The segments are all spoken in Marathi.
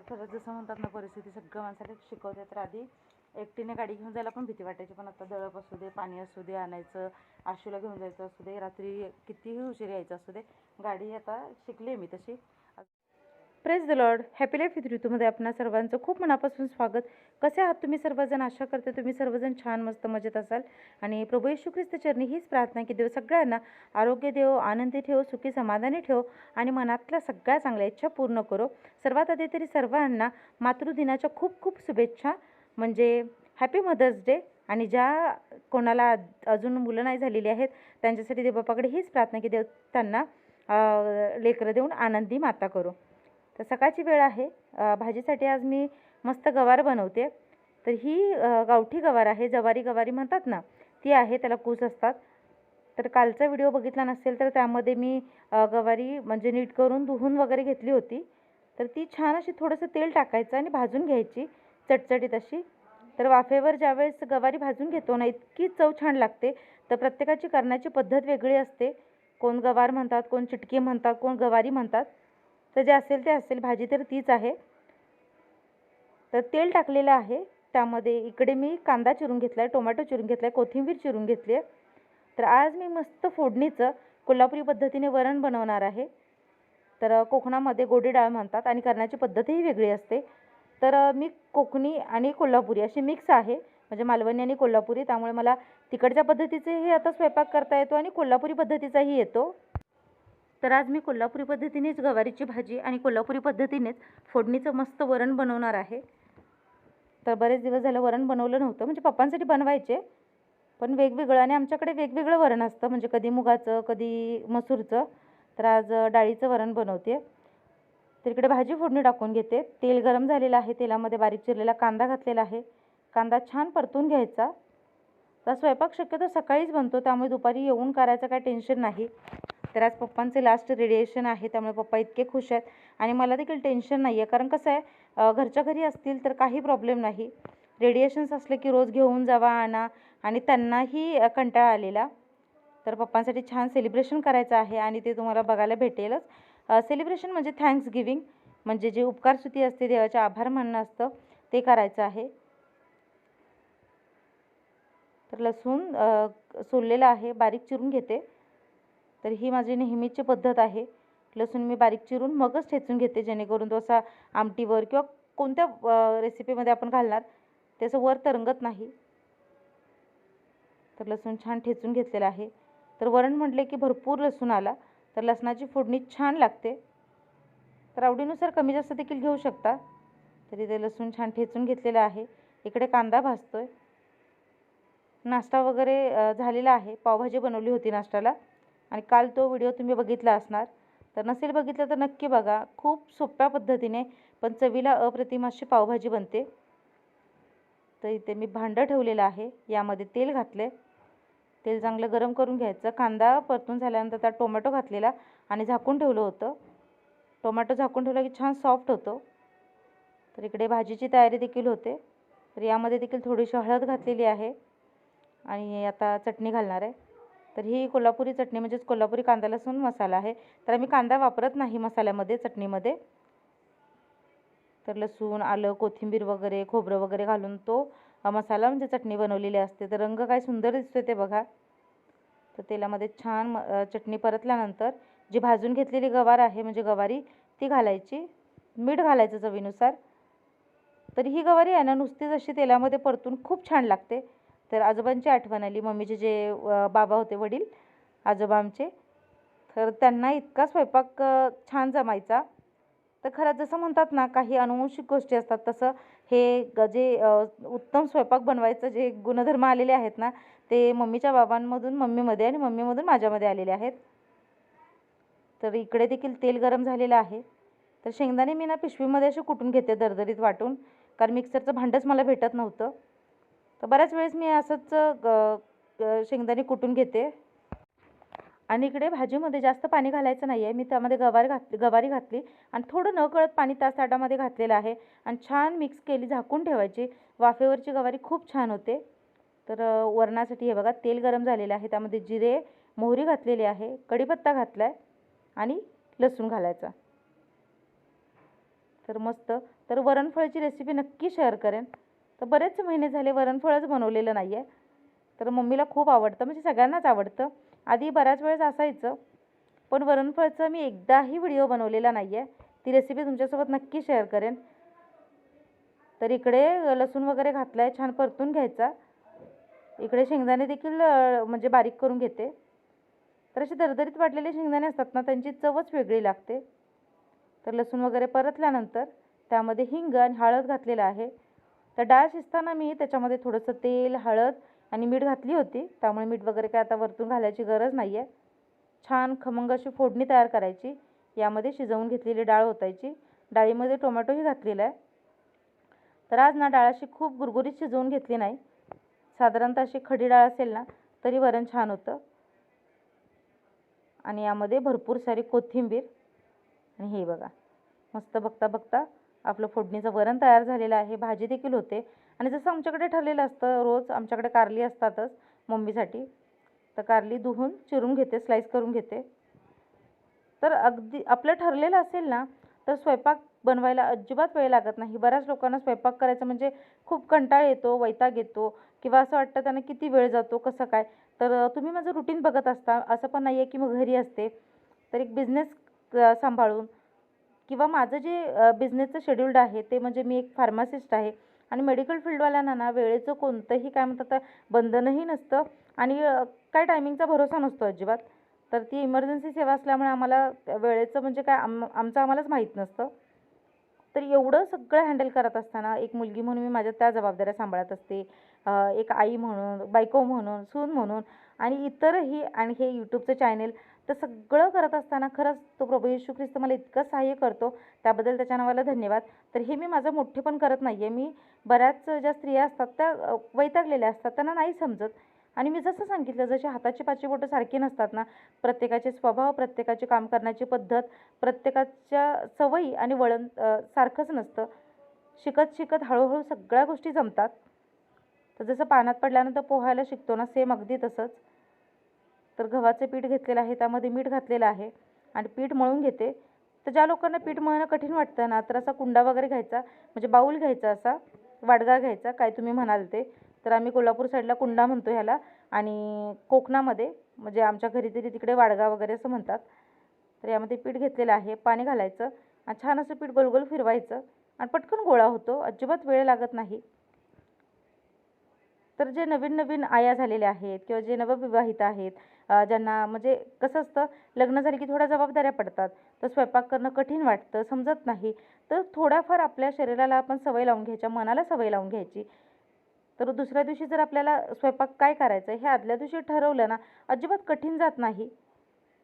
तर खरं जसं म्हणतात ना परिस्थिती सगळं माणसाला शिकवते तर आधी एकटीने गाडी घेऊन जायला पण भीती वाटायची पण आता दळप असू दे पाणी असू दे आणायचं आशूला घेऊन जायचं असू दे रात्री कितीही उशीर यायचं असू दे गाडी आता शिकली मी तशी. Praise the Lord happy life with ऋतूमध्ये आपणा सर्वांचं खूप मनापासून स्वागत. कसे आहात तुम्ही सर्वजण? आशा करते तुम्ही सर्वजण छान मस्त मजेत असाल. आणि प्रभू येशू ख्रिस्त चरणी हीच प्रार्थना की देव सगळ्यांना आरोग्य देव आनंदी ठेव सुखी समाधानी ठेव आणि मनातल्या सगळ्या चांगल्या इच्छा पूर्ण करो. सर्वात आधी तरी सर्वांना मातृदिनाच्या खूप खूप शुभेच्छा. म्हणजे हॅपी मदर्स डे आणि ज्या कोणाला अजून मुलं नाही झालेली आहेत त्यांच्यासाठी देवबापाकडे हीच प्रार्थना की देव त्यांना लेकरं देऊन आनंदी माता करो. तर सकाळची वेळ आहे. भाजीसाठी आज मी मस्त गवार बनवते. तर ही गावठी गवार आहे. जवारी गवारी म्हणतात ना ती आहे. त्याला कूस असतात. तर कालचा व्हिडिओ बघितला नसेल तर त्यामध्ये मी गवारी म्हणजे नीट करून धुवून वगैरे घेतली होती. तर ती छान अशी थोडंसं तेल टाकायचं आणि भाजून घ्यायची. चटचटीत अशी. तर वाफेवर ज्यावेळेस गवारी भाजून घेतो ना इतकी चव छान लागते. तर प्रत्येकाची करण्याची पद्धत वेगळी असते. कोण गवार म्हणतात कोण चिटकी म्हणतात कोण गवारी म्हणतात. तर जे असेल ते असेल भाजी तर तीच आहे. तर तेल टाकलेलं आहे. त्यामध्ये इकडे मी कांदा चिरून घेतला आहे टोमॅटो चिरून घेतला आहे कोथिंबीर चिरून घेतली आहे. तर आज मी मस्त फोडणीचं कोल्हापुरी पद्धतीने वरण बनवणार आहे. तर कोकणामध्ये गोडी डाळ म्हणतात आणि करण्याची पद्धतही वेगळी असते. तर मी कोकणी आणि कोल्हापुरी अशी मिक्स आहे. म्हणजे मालवणी आणि कोल्हापुरी त्यामुळे मला तिकडच्या पद्धतीचेही आता स्वयंपाक करता येतो आणि कोल्हापुरी पद्धतीचाही येतो. तर आज मी कोल्हापुरी पद्धतीनेच गवारीची भाजी आणि कोल्हापुरी पद्धतीनेच फोडणीचं मस्त वरण बनवणार आहे. तर बरेच दिवस झालं वरण बनवलं नव्हतं. म्हणजे पप्पांसाठी बनवायचे पण वेगवेगळं आणि आमच्याकडे वेगवेगळं वरण असतं. म्हणजे कधी मुगाचं कधी मसूरचं. तर आज डाळीचं वरण बनवते तर इकडे भाजी फोडणी टाकून घेते. तेल गरम झालेलं आहे. तेलामध्ये बारीक चिरलेला कांदा घातलेला आहे. कांदा छान परतून घ्यायचा. तर स्वयंपाक शक्यतो सकाळीच बनतो. त्यामुळे दुपारी येऊन करायचं काय टेन्शन नाही. तर आज पप्पांचे लास्ट रेडिएशन आहे त्यामुळे पप्पा इतके खुश आहेत. आणि मला देखील टेन्शन नाही आहे कारण कसं आहे घरच्या घरी असतील तर काही प्रॉब्लेम नाही. रेडिएशन्स असले की रोज घेऊन जावा आणा आणि त्यांनाही कंटाळा आलेला. तर पप्पांसाठी छान सेलिब्रेशन करायचं आहे आणि ते तुम्हाला बघायला भेटेलच. सेलिब्रेशन म्हणजे थँक्स गिविंग म्हणजे जे उपकारस्तुती असते देवाचे आभार मानणं असतं ते करायचं आहे. तर लसूण सोललेलं आहे बारीक चिरून घेते. तर ही माझी नेहमीची पद्धत आहे. लसूण मी बारीक चिरून मगच ठेचून घेते जेणेकरून तो असा आमटीवर किंवा कोणत्या रेसिपीमध्ये आपण घालणार त्याचं वर तरंगत नाही. तर लसूण छान ठेचून घेतलेलं आहे. तर वरण म्हटले की भरपूर लसूण आला तर लसणाची फोडणी छान लागते. तर आवडीनुसार कमी जास्त देखील घेऊ शकता. तरी ते लसूण छान ठेचून घेतलेलं आहे. इकडे कांदा भाजतोय. नाश्ता वगैरे झालेला आहे. पावभाजी बनवली होती नाश्त्याला. आणि काल तो व्हिडिओ तुम्ही बघितला असणार. तर नसेल बघितलं तर नक्की बघा. खूप सोप्या पद्धतीने पण चवीला अप्रतिम अशी पावभाजी बनते. तर इथे मी भांडं ठेवलेलं आहे. यामध्ये तेल घातले तेल चांगलं गरम करून घ्यायचं. कांदा परतून झाल्यानंतर त्यात टोमॅटो घातलेला आणि झाकून ठेवलं होतं. टोमॅटो झाकून ठेवला की छान सॉफ्ट होतो. तर इकडे भाजीची तयारी देखील होते. तर यामध्ये देखील थोडीशी हळद घातलेली आहे. आणि आता चटणी घालणार आहे. तर ही कोल्हापुरी चटणी म्हणजेच कोल्हापुरी कांदा लसूण मसाला आहे. तर आम्ही कांदा वापरत नाही मसाल्यामध्ये चटणीमध्ये. तर लसूण आलं कोथिंबीर वगैरे खोबरं वगैरे घालून तो मसाला म्हणजे चटणी बनवलेली असते. तर रंग काय सुंदर दिसतोय ते बघा. तर तेलामध्ये छान चटणी परतल्यानंतर जी भाजून घेतलेली गवार आहे म्हणजे गवारी ती घालायची. मीठ घालायचं चवीनुसार. तर ही गवारी आहे ना नुसतीच अशी तेलामध्ये परतून खूप छान लागते. तर आजोबांची आठवण आली. मम्मीचे जे बाबा होते वडील आजोबा आमचे तर त्यांना इतका स्वयंपाक छान जमायचा. तर खरं जसं म्हणतात ना काही अनुवंशिक गोष्टी असतात तसं हे ग जे उत्तम स्वयंपाक बनवायचं जे गुणधर्म आलेले आहेत ना ते मम्मीच्या बाबांमधून मम्मीमध्ये आणि मम्मीमधून माझ्यामध्ये आलेले आहेत. तर इकडे देखील तेल गरम झालेलं आहे. तर शेंगदाणे मी ना पिशवीमध्ये असे कुटून घेते दरदरीत वाटून. कारण मिक्सरचं भांडंच मला भेटत नव्हतं. तर बऱ्याच वेळेस मी असंच ग शेंगदाणे कुटून घेते. आणि इकडे भाजीमध्ये जास्त पाणी घालायचं नाही आहे मी त्यामध्ये गवार घातली गवारी घातली आणि थोडं न कळत पाणी त्या ताटामध्ये घातलेलं आहे. आणि छान मिक्स केली झाकून ठेवायची. वाफेवरची गवारी खूप छान होते. तर वरणासाठी हे बघा तेल गरम झालेलं आहे. त्यामध्ये जिरे मोहरी घातलेली आहे. कढीपत्ता घातला आहे आणि लसूण घालायचा. तर मस्त. तर वरणफळीची रेसिपी नक्की शेअर करेन. तर बरेच महिने झाले वरणफळच बनवलेलं नाही आहे तर मम्मीला खूप आवडतं म्हणजे सगळ्यांनाच आवडतं. आधी बऱ्याच वेळेस असायचं पण वरणफळचं मी एकदाही व्हिडिओ बनवलेला नाही आहे ती रेसिपी तुमच्यासोबत नक्की शेअर करेन. तर इकडे लसूण वगैरे घातला आहे छान परतून घ्यायचा. इकडे शेंगदाणे देखील म्हणजे बारीक करून घेते. तर असे दरदरीत वाटलेले शेंगदाणे असतात ना त्यांची चवच वेगळी लागते. तर लसूण वगैरे परतल्यानंतर त्यामध्ये हिंग आणि हळद घातलेलं आहे. तर डाळ शिजताना मी त्याच्यामध्ये थोडंसं तेल हळद आणि मीठ घातली होती. त्यामुळे मीठ वगैरे काय आता वरतून घालायची गरज नाही आहे छान खमंग अशी फोडणी तयार करायची. यामध्ये शिजवून घेतलेली डाळ ओतायची. डाळीमध्ये टोमॅटोही घातलेला आहे. तर आज ना डाळ अशी खूप गुरगुरीत शिजवून घेतली नाही. साधारणतः अशी खडी डाळ असेल ना तरी वरण छान होतं. आणि यामध्ये भरपूर सारी कोथिंबीर आणि हे बघा मस्त बघता बघता आपलं फोडणीचं वरण तयार झालेलं आहे भाजी देखील होते. आणि जसं आमच्याकडे ठरलेलं असतं रोज आमच्याकडे कारली असतातच मम्मीसाठी. तर कारली धुवून चिरून घेते स्लाईस करून घेते. तर अगदी आपलं ठरलेलं असेल ना तर स्वयंपाक बनवायला अजिबात वेळ लागत नाही. बऱ्याच लोकांना स्वयंपाक करायचं म्हणजे खूप कंटाळ येतो वैताग येतो किंवा असं वाटतं त्यांना किती वेळ जातो कसं काय. तर तुम्ही माझं रुटीन बघत असता. असं पण नाही आहे की मग घरी असते. तर एक बिझनेस सांभाळून किंवा माझं जे बिझनेसचं शेड्यूल्ड आहे ते म्हणजे मी एक फार्मासिस्ट आहे आणि मेडिकल फील्डवाल्यांना ना वेळेचं कोणतंही काय म्हणतात तर बंधनही नसतं आणि काय टायमिंगचा भरोसा नसतो अजिबात. तर ती इमर्जन्सी सेवा असल्यामुळे आम्हाला वेळेचं म्हणजे काय आम आमचं आम्हालाच माहीत नसतं. तर एवढं सगळं हँडल करत असताना एक मुलगी म्हणून मी माझ्या त्या जबाबदाऱ्या सांभाळत असते. एक आई म्हणून बायको म्हणून सून म्हणून आणि इतरही आणि हे यूट्यूबचं चॅनेल तर सगळं करत असताना खरंच तो प्रभू येशू ख्रिस्त मला इतकं सहाय्य करतो. त्याबद्दल त्याच्या नावाला धन्यवाद. तर हे मी माझं मोठेपण करत नाही आहे मी बऱ्याच ज्या स्त्रिया असतात त्या वैतागलेल्या असतात. त्यांना नाही समजत. आणि मी जसं सांगितलं जसे हाताची पाचवी बोटं सारखी नसतात ना प्रत्येकाचे स्वभाव प्रत्येकाचे काम करण्याची पद्धत प्रत्येकाच्या सवयी आणि वळण सारखंच नसतं. शिकत शिकत हळूहळू सगळ्या गोष्टी जमतात. तर जसं पाण्यात पडल्यानंतर पोहायला शिकतो ना सेम अगदी तसंच. तर गव्हाचं पीठ घेतलेलं आहे त्यामध्ये मीठ घातलेलं आहे आणि पीठ मळून घेते. तर ज्या लोकांना पीठ मळणं कठीण वाटतं ना तर असा कुंडा वगैरे घ्यायचा म्हणजे बाऊल घ्यायचा असा वाडगा घ्यायचा काय तुम्ही म्हणाल ते. तर आम्ही कोल्हापूर साईडला कुंडा म्हणतो ह्याला आणि कोकणामध्ये म्हणजे आमच्या घरी तरी तिकडे वाडगा वगैरे असं म्हणतात. तर यामध्ये पीठ घेतलेलं आहे पाणी घालायचं आणि छान असं पीठ गोलगोल फिरवायचं आणि पटकन गोळा होतो अजिबात वेळ लागत नाही. तर जे नवीन नवीन आया झालेल्या आहेत किंवा जे नवविवाहित आहेत ज्यांना म्हणजे कसं असतं लग्न झालं की थोड्या जबाबदाऱ्या पडतात. तर स्वयंपाक करणं कठीण वाटतं समजत नाही. तर थोड्याफार आपल्या शरीराला आपण सवय लावून घ्यायच्या मनाला सवय लावून घ्यायची. तर दुसऱ्या दिवशी जर आपल्याला स्वयंपाक काय करायचं हे आदल्या दिवशी ठरवलं ना अजिबात कठीण जात नाही.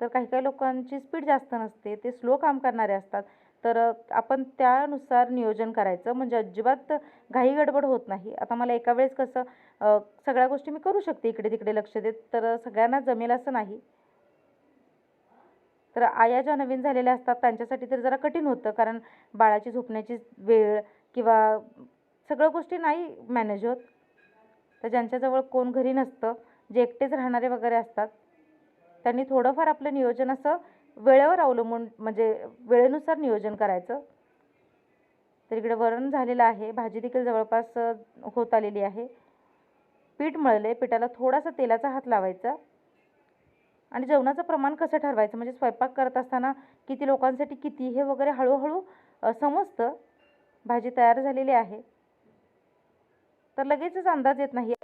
तर काही काही लोकांची स्पीड जास्त नसते ते स्लो काम करणारे असतात. तर आपण त्यानुसार नियोजन करायचं. म्हणजे अजिबात घाई गडबड होत नाही. आता मला एका वेळेस कसं सगळ्या गोष्टी मी करू शकते इकडे तिकडे लक्ष देत तर सगळ्यांना जमेल असं नाही. तर आया ज्या नवीन झालेल्या असतात त्यांच्यासाठी तर जरा कठीण होतं. कारण बाळाची झोपण्याची वेळ किंवा सगळ्या गोष्टी नाही मॅनेज होत. तर ज्यांच्याजवळ कोण घरी नसतं जे एकटेच राहणारे वगैरे असतात त्यांनी थोडंफार आपलं नियोजन असं वेळेवर अवलंबून म्हणजे वेळेनुसार नियोजन करायचं. तर इकडे वरण झालेलं आहे. भाजी देखील जवळपास होत आलेली आहे. पीठ मळले पिठाला थोडासा तेलाचा हात लावायचा. आणि जेवणाचं प्रमाण कसं ठरवायचं? म्हणजे स्वयंपाक करत असताना किती लोकांसाठी किती हे वगैरे हळूहळू समजतं. भाजी तयार झालेली आहे. तर लगेचच अंदाज येत नाही.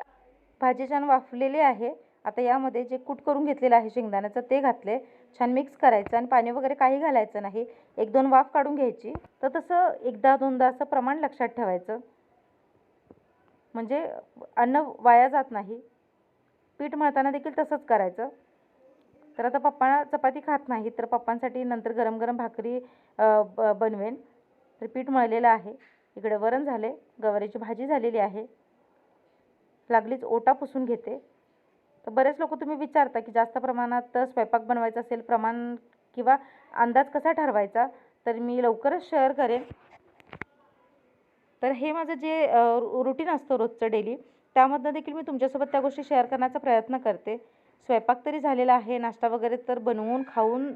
भाजी छान वाफलेली आहे. आता यामध्ये जे कूट करून घेतलेलं आहे शेंगदाण्याचं ते घातले छान मिक्स करायचं आणि पाणी वगैरे काही घालायचं नाही. एक दोन वाफ काढून घ्यायची. तर तसं एकदा दोनदा असं प्रमाण लक्षात ठेवायचं. म्हणजे अन्न वाया जात नाही. पीठ मळताना देखील तसंच करायचं. तर आता पप्पा चपाती खात नाही तर पप्पांसाठी नंतर गरम गरम भाकरी ब बनवेन. तर पीठ मळलेलं आहे. इकडे वरण झाले. गवारीची भाजी झालेली आहे. लागलीच ओटा पुसून घेते. तर बरेच लोक तुम्ही विचारता की जास्त प्रमाणात स्वयंपाक बनवायचा असेल प्रमाण किंवा अंदाज कसा ठरवायचा? तर मी लवकरच शेअर करेन. तर हे माझं जे रुटीन असतं रोजचं डेली त्यामधनं देखील मी तुमच्यासोबत त्या गोष्टी शेअर करण्याचा प्रयत्न करते. स्वयंपाक तरी झालेला आहे नाश्ता वगैरे तर बनवून खाऊन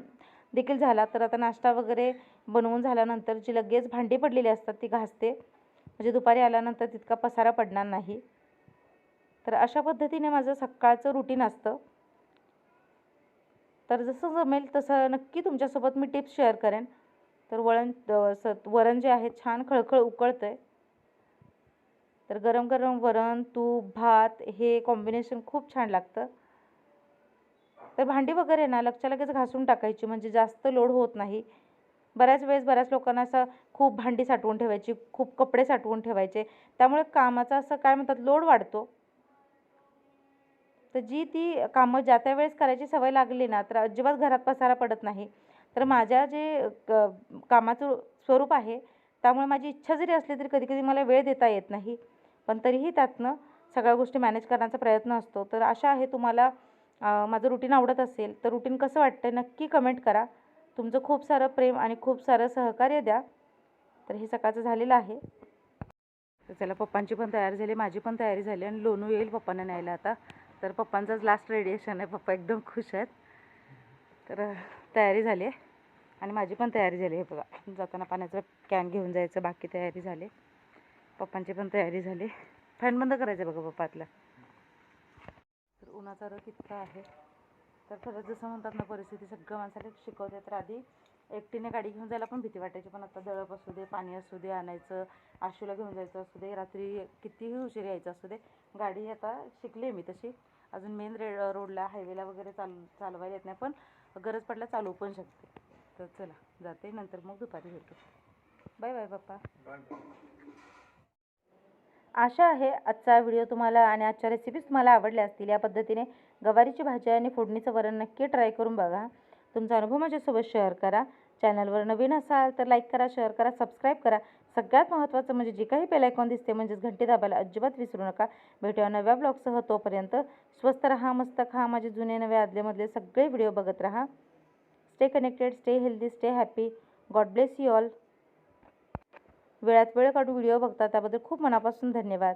देखील झाला. तर आता नाश्ता वगैरे बनवून झाल्यानंतर जी लगेच भांडी पडलेली असतात ती घासते. म्हणजे दुपारी आल्यानंतर तितका पसारा पडणार नाही. तर अशा पद्धतीने माझं सकाळचं रुटीन असतं. तर जसं जमेल तसं नक्की तुमच्यासोबत मी टिप्स शेअर करेन. तर वळण स वरण जे आहे छान खळखळ उकळतं आहे तर गरम गरम वरण तूप भात हे कॉम्बिनेशन खूप छान लागतं. तर भांडी वगैरे ना लगच्या लगेच घासून टाकायची म्हणजे जास्त लोड होत नाही. बऱ्याच वेळेस बऱ्याच लोकांना असं खूप भांडी साठवून ठेवायची खूप कपडे साठवून ठेवायचे. त्यामुळे कामाचा असं काय म्हणतात लोड वाढतो. तर जी ती कामं ज्या त्या वेळेस करायची सवय लागली ना तर अजिबात घरात पसारा पडत नाही. तर माझ्या जे क कामाचं स्वरूप आहे त्यामुळे माझी इच्छा जरी असली तरी कधी कधी मला वेळ देता येत नाही. पण तरीही त्यातनं सगळ्या गोष्टी मॅनेज करण्याचा प्रयत्न असतो. तर अशा आहे तुम्हाला माझं रुटीन आवडत असेल तर रुटीन कसं वाटतं नक्की कमेंट करा. तुमचं खूप सारं प्रेम आणि खूप सारं सहकार्य द्या. तर हे सकाळचं झालेलं आहे. तर चला पप्पांची पण तयारी झाली माझी पण तयारी झाली आणि लोणू येईल पप्पांना न्यायला आता. तर पप्पांचंच लास्ट रेडिएशन आहे. पप्पा एकदम खुश आहेत. तर तयारी झाली आहे. आणि माझी पण तयारी झाली आहे बघा. जाताना पाण्याचं कॅन घेऊन जायचं. बाकी तयारी झाली. पप्पांची पण तयारी झाली. फॅन बंद करायचं बघा पप्पातलं. तर उन्हाचा रोग इतका आहे. तर खरंच जसं म्हणतात ना परिस्थिती सगळं माणसाला शिकवते. तर आधी एकटीने गाडी घेऊन जायला पण भीती वाटायची. पण आता दळप असू दे पाणी असू दे आणायचं आशूला घेऊन जायचं असू दे रात्री कितीही उशीर यायचं असू दे गाडी आता शिकली आहे मी तशी. अजून मेन रे रोडला हायवेला वगैरे चाल चालवायला येत नाही पण गरज पडल्यास चालवू पण शकते. तर चला जाते नंतर मग दुपारी भेटू. बाय बाय पप्पा आशा आहे आजचा व्हिडिओ तुम्हाला आणि आजच्या रेसिपीज तुम्हाला आवडल्या असतील. या पद्धतीने गवारीची भाजी आणि फोडणीचं वरण नक्की ट्राय करून बघा. तुमचा अनुभव माझ्यासोबत शेअर करा. चॅनलवर नवीन असाल तर लाईक करा शेअर करा सबस्क्राईब करा. सगळ्यात महत्त्वाचं म्हणजे जे काही बेल आयकॉन दिसते म्हणजेच घंटी दाबायला अजिबात विसरू नका. भेटूया नव्या ब्लॉगसह तोपर्यंत स्वस्त रहा मस्त खा. माझे जुने नवे आदलेमधले सगळे व्हिडिओ बघत राहा. Stay connected stay healthy stay happy God bless you all वेळात वेळ काढून व्हिडिओ बघता त्याबद्दल खूप मनापासून धन्यवाद.